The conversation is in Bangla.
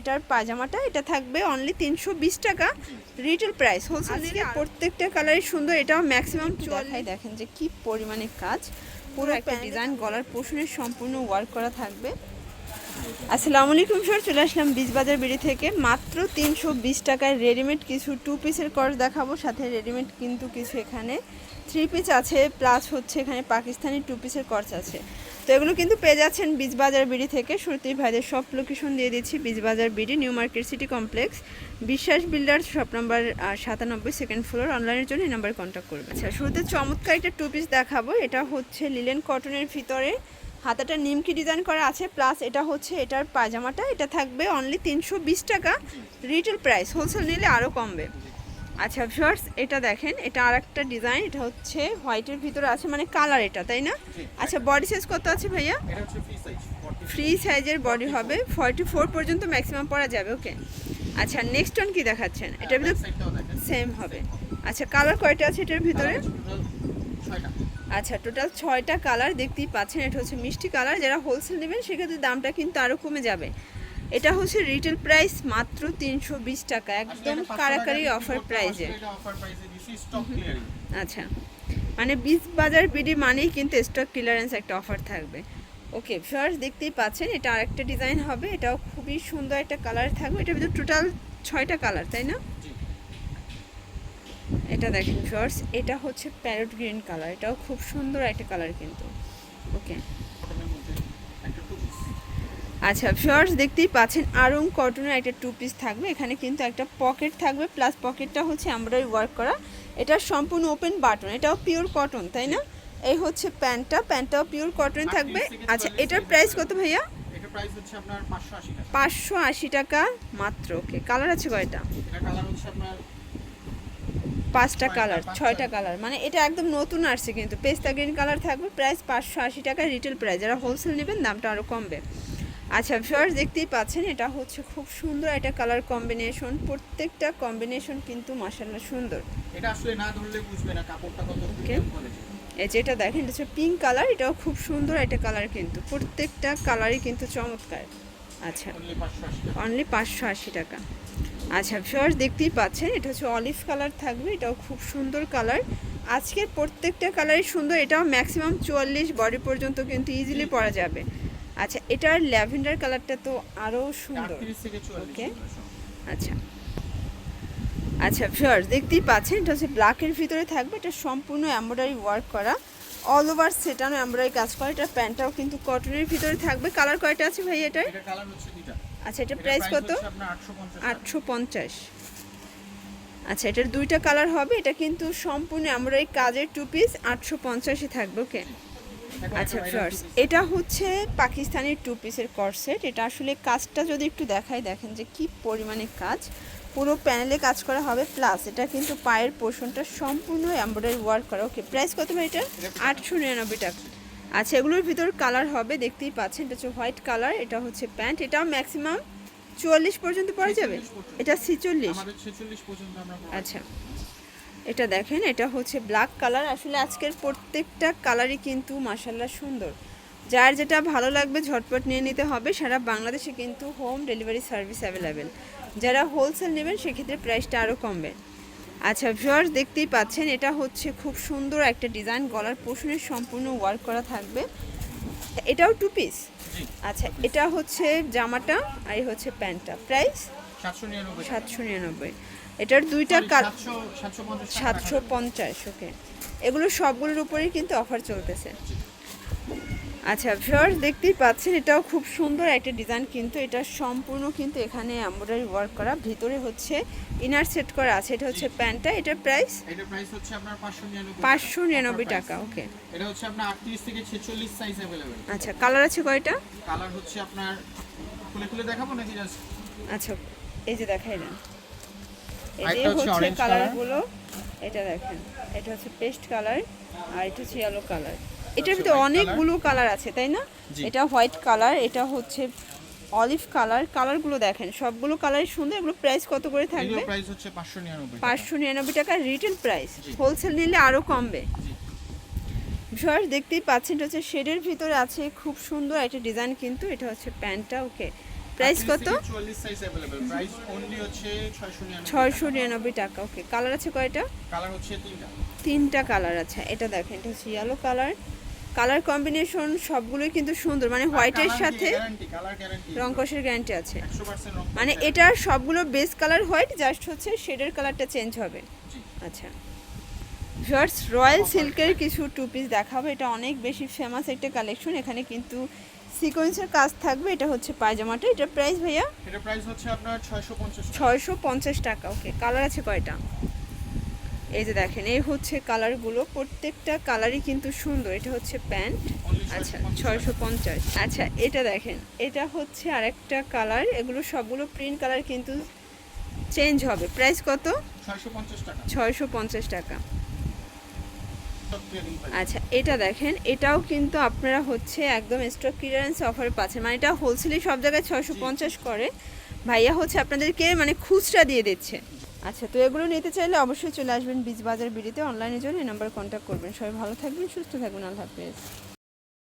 এটার পাজামাটা এটা থাকবে অনলি তিনশো বিশ টাকা রিটেল প্রাইস হোলসেল প্রত্যেকটা কালারই সুন্দর এটাও ম্যাক্সিমাম চুয়াল্লিশ দেখেন যে কি পরিমাণে কাজ। পুরো একটা ডিজাইন গলার পোষণের সম্পূর্ণ ওয়ার্ক করা থাকবে। আসসালামু আলাইকুম স্যার চলে আসলাম বীজবাজার বিড়ি থেকে। মাত্র তিনশো বিশ টাকায় রেডিমেড কিছু টু পিসের কর্স দেখাবো। সাথে রেডিমেড কিন্তু কিছু এখানে থ্রি পিস আছে প্লাস হচ্ছে এখানে পাকিস্তানি টু পিসের কর্স আছে। তো এগুলো কিন্তু পেয়ে যাচ্ছেন বীজবাজার বিড়ি থেকে। শুরুতেই ভাইদের সব লোকেশন দিয়ে দিচ্ছি Bijbazar BD, new market city complex. Biswas builder, shop number সাতানব্বই সেকেন্ড ফ্লোর অনলাইনের জন্য এই নাম্বারে কন্ট্যাক্ট করবে আচ্ছা শুরুতে চমৎকার একটা টু পিস দেখাবো। এটা হচ্ছে লিলেন কটনের ভিতরে। হাতাটা নিমকি ডিজাইন করা আছে প্লাস এটা হচ্ছে এটার পাজামাটা এটা থাকবে অনলি তিনশো বিশ টাকা। রিটেল প্রাইস হোলসেল নিলে আরও কমবে। আচ্ছা ভিউয়ার্স এটা দেখেন এটা আর একটা ডিজাইন এটা হচ্ছে হোয়াইটের ভিতরে আছে মানে কালার এটা তাই না? আচ্ছা বডি সাইজ কত আছে ভাইয়া? ফ্রি সাইজের বডি হবে ফর্টি ফোর পর্যন্ত ম্যাক্সিমাম পরা যাবে ওকে আচ্ছা নেক্সট ওয়ান কি দেখাচ্ছেন? এটার ভিতরে সেম হবে। আচ্ছা কালার কয়টা আছে এটার ভিতরে? আচ্ছা টোটাল ছয়টা কালার দেখতেই পাচ্ছেন এটা হচ্ছে মিষ্টি কালার যারা হোলসেল নেবেন সেক্ষেত্রে দামটা কিন্তু আরও কমে যাবে। এটা হচ্ছে রিটেল প্রাইস মাত্র তিনশো বিশ টাকা একদম কারাকারি অফার প্রাইজে প্রাইসে আচ্ছা মানে বীজ বাজার বিডি মানেই কিন্তু স্টক ক্লিয়ারেন্স একটা অফার থাকবে। ওকে ফার্স্ট দেখতেই পাচ্ছেন এটা আরেকটা ডিজাইন হবে এটাও খুবই সুন্দর একটা কালার থাকবে এটার ভিতরে টোটাল ছয়টা কালার তাই না? এটা দেখেন ফার্স্ট এটা হচ্ছে প্যারট গ্রিন কালার এটাও খুব সুন্দর একটা কালার কিন্তু। ওকে কটনের মধ্যে একটা টু পিস আচ্ছা ফার্স্ট দেখতেই পাচ্ছেন আরং কটনের একটা টু পিস থাকবে। এখানে কিন্তু একটা পকেট থাকবে প্লাস পকেটটা হচ্ছে এমব্রয়ডারি ওয়ার্ক করা। এটা সম্পূর্ণ ওপেন বাটন এটাও পিওর কটন তাই না? এই হচ্ছে প্যান্টটা প্যান্টটাও পিওর কটন থাকবে। আচ্ছা এটার প্রাইস কত ভাইয়া? এটা প্রাইস হচ্ছে আপনার 580 টাকা। পাঁচশো আশি টাকা মাত্র ওকে কালার আছে কয়টা? পাঁচটা কালার ছয়টা কালার মানে এটা একদম নতুন আসছে কিন্তু পেস্তা গ্রিন কালার থাকবে প্রাইস পাঁচশো আশি টাকা রিটেল প্রাইস যারা হোলসেল নেবেন দামটা আরও কমবে। আচ্ছা ভিউয়ার্স দেখতেই পাচ্ছেন এটা হচ্ছে খুব সুন্দর একটা কালার কম্বিনেশন প্রত্যেকটা কম্বিনেশন কিন্তু মাসাল্লাহ সুন্দর। এটা আসলে না ধরলে বুঝবে না কাপড়টা কত এই যেটা দেখেন এটা হচ্ছে পিঙ্ক কালার এটাও খুব সুন্দর একটা কালার কিন্তু। প্রত্যেকটা কালারই কিন্তু চমৎকার। আচ্ছা অনলি 580 টাকা। অনলি পাঁচশো আশি টাকা। আচ্ছা ভিউয়ার্স দেখতেই পাচ্ছেন এটা হচ্ছে অলিভ কালার থাকবে এটাও খুব সুন্দর কালার আজকের প্রত্যেকটা কালারই সুন্দর এটাও ম্যাক্সিমাম চুয়াল্লিশ বডি পর্যন্ত কিন্তু ইজিলি পরা যাবে। আচ্ছা এটার ল্যাভেন্ডার কালারটা তো আরও সুন্দর। 38 থেকে 44 Okay. আচ্ছা। আচ্ছা ভিউয়ার্স দেখতেই পাচ্ছেন এটা হচ্ছে ব্ল্যাকের ভিতরে থাকবে এটা সম্পূর্ণ এমব্রয়ডারি ওয়ার্ক করা। অল ওভার সেটানো এমব্রয়ডারি কাজ করা এটা প্যান্টটাও কিন্তু কটনের ভিতরে থাকবে। কালার কয়টা আছে ভাই এটার আচ্ছা এটা প্রাইস কত? আপনার 850 টাকা। আটশো পঞ্চাশ। আচ্ছা এটার দুইটা কালার হবে এটা কিন্তু সম্পূর্ণ এই কাজের টু পিস আটশো পঞ্চাশে থাকবে ওকে আচ্ছা piece। এটা হচ্ছে পাকিস্তানি টু পিসের কর্সেট এটা আসলে কাজটা যদি একটু দেখাই দেখেন যে কি পরিমাণে কাজ। পুরো প্যানেলে কাজ করা হবে প্লাস এটা কিন্তু পায়ের পোর্শনটা সম্পূর্ণ এমব্রয়ডারি ওয়ার্ক করা। ওকে প্রাইস কত ভাই এটা? আটশো নিরানব্বই টাকা। আচ্ছা এগুলোর ভিতর কালার হবে দেখতেই পাচ্ছেন এটা হচ্ছে হোয়াইট কালার এটা হচ্ছে প্যান্ট এটাও ম্যাক্সিমাম চুয়াল্লিশ পর্যন্ত পরা যাবে? এটা ছিচল্লিশ। আমাদের 46 পর্যন্ত আমরা provide আচ্ছা। এটা দেখেন এটা হচ্ছে ব্ল্যাক কালার আসলে আজকের প্রত্যেকটা কালারই কিন্তু মাসাল্লাহ সুন্দর। যার যেটা ভালো লাগবে ঝটপট নিয়ে নিতে হবে। সারা বাংলাদেশে কিন্তু হোম ডেলিভারি সার্ভিস অ্যাভেলেবেল যারা হোলসেল নেবেন সেক্ষেত্রে প্রাইসটা আরও কমবে। আচ্ছা ভিউয়ার্স দেখতেই পাচ্ছেন এটা হচ্ছে খুব সুন্দর একটা ডিজাইন গলার পোষণের সম্পূর্ণ ওয়ার্ক করা থাকবে। এটাও টু পিস আচ্ছা এটা হচ্ছে জামাটা আর এই হচ্ছে প্যান্টটা। প্রাইস 799 সাতশো নিরানব্বই। এটার দুইটা কাল 700 750 সাতশো পঞ্চাশ ওকে এগুলো সবগুলোর উপরেই কিন্তু অফার চলতেছে আচ্ছা ভিউয়ার্স দেখতেই পাচ্ছেন এটাও খুব সুন্দর একটা ডিজাইন কিন্তু এটা সম্পূর্ণ কিন্তু এখানে এমব্রয়ডারি ওয়ার্ক করা ভিতরে হচ্ছে ইনার সেট করা আছে এটা হচ্ছে প্যান্টটা এটার প্রাইস এটার প্রাইস হচ্ছে আপনার 599 পাঁচশো নিরানব্বই Offer টাকা price। ওকে এটা হচ্ছে আপনার 38 থেকে 46 সাইজ अवेलेबल আচ্ছা কালার আছে কয়টা কালার হচ্ছে আপনার খুলে খুলে দেখাবো নাকি জাস্ট আচ্ছা এই যে দেখাই দেন এই যে হচ্ছে। কালারগুলো এটা দেখেন এটা হচ্ছে পেস্ট কালার আর এটা হচ্ছে ইয়েলো কালার এটার ভিতরে অনেকগুলো কালার আছে তাই না? এটা হোয়াইট কালার এটা হচ্ছে অলিভ কালার কালারগুলো দেখেন সবগুলো কালারই সুন্দর। এগুলো প্রাইস কত করে থাকবে? প্রাইস হচ্ছে 599 পাঁচশো নিরানব্বই টাকা রিটেল প্রাইস হোলসেল নিলে আরও কমবে। ভিউয়ার্স দেখতেই পাচ্ছেন এটা হচ্ছে শেডের ভিতরে আছে খুব সুন্দর একটা ডিজাইন কিন্তু এটা হচ্ছে প্যান্টটা ওকে প্রাইস কত? ছয়শো নিরানব্বই টাকা। ওকে কালার আছে কয়টা? কালার হচ্ছে তিনটা। তিনটা কালার আছে। এটা দেখেন এটা হচ্ছে ইয়েলো কালার কালার কম্বিনেশন সবগুলোই কিন্তু সুন্দর। মানে হোয়াইটের সাথে রং কষের গ্যারান্টি আছে। মানে এটার সবগুলো বেস কালার হোয়াইট জাস্ট হচ্ছে শেডের কালারটা চেঞ্জ হবে। আচ্ছা। শর্টস রয়্যাল সিল্কের কিছু টু পিস দেখাবো। এটা অনেক বেশি ফেমাস একটা কালেকশন এখানে কিন্তু সিকোয়েন্সের কাজ থাকবে। এটা হচ্ছে পায়জামাটা। এটার প্রাইস ভাইয়া? এটা প্রাইস হচ্ছে আপনার ছয়শো পঞ্চাশ ছয়শো পঞ্চাশ টাকা। ওকে কালার আছে কয়টা? এই যে দেখেন এই হচ্ছে কালারগুলো প্রত্যেকটা কালারই কিন্তু সুন্দর। এটা হচ্ছে প্যান্ট আচ্ছা ছয়শো পঞ্চাশ। আচ্ছা এটা দেখেন। এটা হচ্ছে আরেকটা কালার এগুলো সবগুলো প্রিন্ট কালার কিন্তু চেঞ্জ হবে। প্রাইস কত? ছয়শো পঞ্চাশ টাকা ছয়শো পঞ্চাশ টাকা সব clearing price। আচ্ছা এটা দেখেন এটাও কিন্তু আপনারা হচ্ছে একদম স্টক ক্লিয়ারেন্স অফারে পাচ্ছেন। মানে এটা হোলসেলে সব জায়গায় ছয়শো পঞ্চাশ করে। ভাইয়া হচ্ছে আপনাদেরকে মানে খুচরা দিয়ে দিচ্ছে। আচ্ছা তো এগুলো নিতে চাইলে অবশ্যই চলে আসবেন বীজ বাজার বিড়িতে। অনলাইনের জন্য এই নাম্বার কন্ট্যাক্ট করবেন। সবাই ভালো থাকবেন সুস্থ থাকবেন। আল্লাহ হাফেজ।